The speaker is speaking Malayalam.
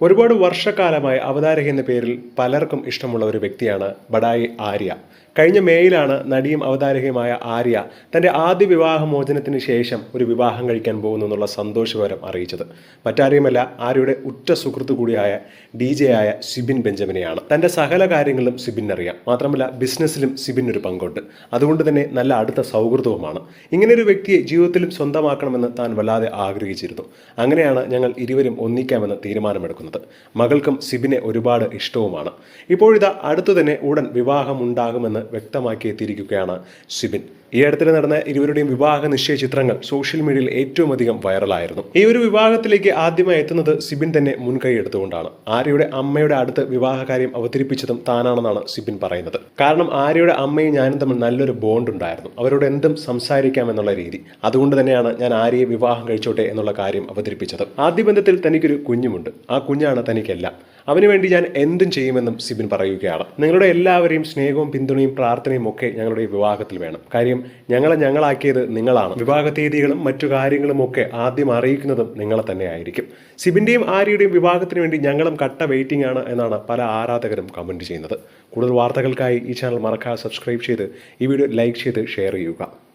ഒരുപാട് വർഷക്കാലമായി അവതാരക എന്ന പേരിൽ പലർക്കും ഇഷ്ടമുള്ള ഒരു വ്യക്തിയാണ് ബഡായി ആര്യ. കഴിഞ്ഞ മേയിലാണ് നടിയും അവതാരകയുമായ ആര്യ തന്റെ ആദ്യ വിവാഹമോചനത്തിന് ശേഷം ഒരു വിവാഹം കഴിക്കാൻ പോകുന്നു എന്നുള്ള സന്തോഷകരം അറിയിച്ചത്. മറ്റാരെയുമല്ല ആര്യയുടെ ഉറ്റ സുഹൃത്തു കൂടിയായ ഡി ജെ ആയ സിബിൻ ബെഞ്ചമിനെയാണ്. തന്റെ സകല കാര്യങ്ങളിലും സിബിൻ അറിയാം മാത്രമല്ല ബിസിനസ്സിലും സിബിൻ ഒരു പങ്കുണ്ട്. അതുകൊണ്ട് തന്നെ നല്ല അടുത്ത സൗഹൃദവുമാണ്. ഇങ്ങനെ ഒരു വ്യക്തിയെ ജീവിതത്തിലും സ്വന്തമാക്കണമെന്ന് താൻ വല്ലാതെ ആഗ്രഹിച്ചിരുന്നു. അങ്ങനെയാണ് ഞങ്ങൾ ഇരുവരും ഒന്നിക്കാമെന്ന് തീരുമാനമെടുക്കുന്നത്. മകൾക്കും സിബിനെ ഒരുപാട് ഇഷ്ടവുമാണ്. ഇപ്പോഴിതാ അടുത്തു തന്നെ ഉടൻ വിവാഹം ഉണ്ടാകുമെന്ന് വ്യക്തമാക്കി എത്തിയിരിക്കുകയാണ് സിബിൻ. ഈ അടുത്തിടെ നടന്ന ഇരുവരുടെയും വിവാഹ നിശ്ചയ ചിത്രങ്ങൾ സോഷ്യൽ മീഡിയയിൽ ഏറ്റവും അധികം വൈറലായിരുന്നു. ഈ ഒരു വിവാഹത്തിലേക്ക് ആദ്യമായി എത്തുന്നത് സിബിൻ തന്നെ മുൻകൈ എടുത്തുകൊണ്ടാണ്. ആര്യയുടെ അമ്മയുടെ അടുത്ത് വിവാഹ കാര്യം അവതരിപ്പിച്ചതും താനാണെന്നാണ് സിബിൻ പറയുന്നത്. കാരണം ആര്യയുടെ അമ്മയും ഞാനും തമ്മിൽ നല്ലൊരു ബോണ്ട് ഉണ്ടായിരുന്നു അവരോട് എന്തും സംസാരിക്കാം എന്നുള്ള രീതി. അതുകൊണ്ട് തന്നെയാണ് ഞാൻ ആര്യയെ വിവാഹം കഴിച്ചോട്ടെ എന്നുള്ള കാര്യം അവതരിപ്പിച്ചത്. ആദ്യ ബന്ധത്തിൽ തനിക്കൊരു കുഞ്ഞുമുണ്ട്. ആ കുഞ്ഞാണ് തനിക്കെല്ലാം. അവന് വേണ്ടി ഞാൻ എന്തും ചെയ്യുമെന്നും സിബിൻ പറയുകയാണ്. നിങ്ങളുടെ എല്ലാവരെയും സ്നേഹവും പിന്തുണയും പ്രാർത്ഥനയും ഒക്കെ ഞങ്ങളുടെ വിവാഹത്തിൽ വേണം. കാര്യം ഞങ്ങളെ ഞങ്ങളാക്കിയത് നിങ്ങളാണ്. വിവാഹ തീയതികളും മറ്റു കാര്യങ്ങളും ഒക്കെ ആദ്യം അറിയിക്കുന്നതും നിങ്ങളെ തന്നെ ആയിരിക്കും സിബിന്റെയും ആര്യയുടെയും വിവാഹത്തിന് വേണ്ടി ഞങ്ങളും കട്ട വെയിറ്റിംഗ് ആണ് എന്നാണ് പല ആരാധകരും കമന്റ് ചെയ്യുന്നത്. കൂടുതൽ വാർത്തകൾക്കായി ഈ ചാനൽ മറക്കാതെ സബ്സ്ക്രൈബ് ചെയ്ത് ഈ വീഡിയോ ലൈക്ക് ചെയ്ത് ഷെയർ ചെയ്യുക.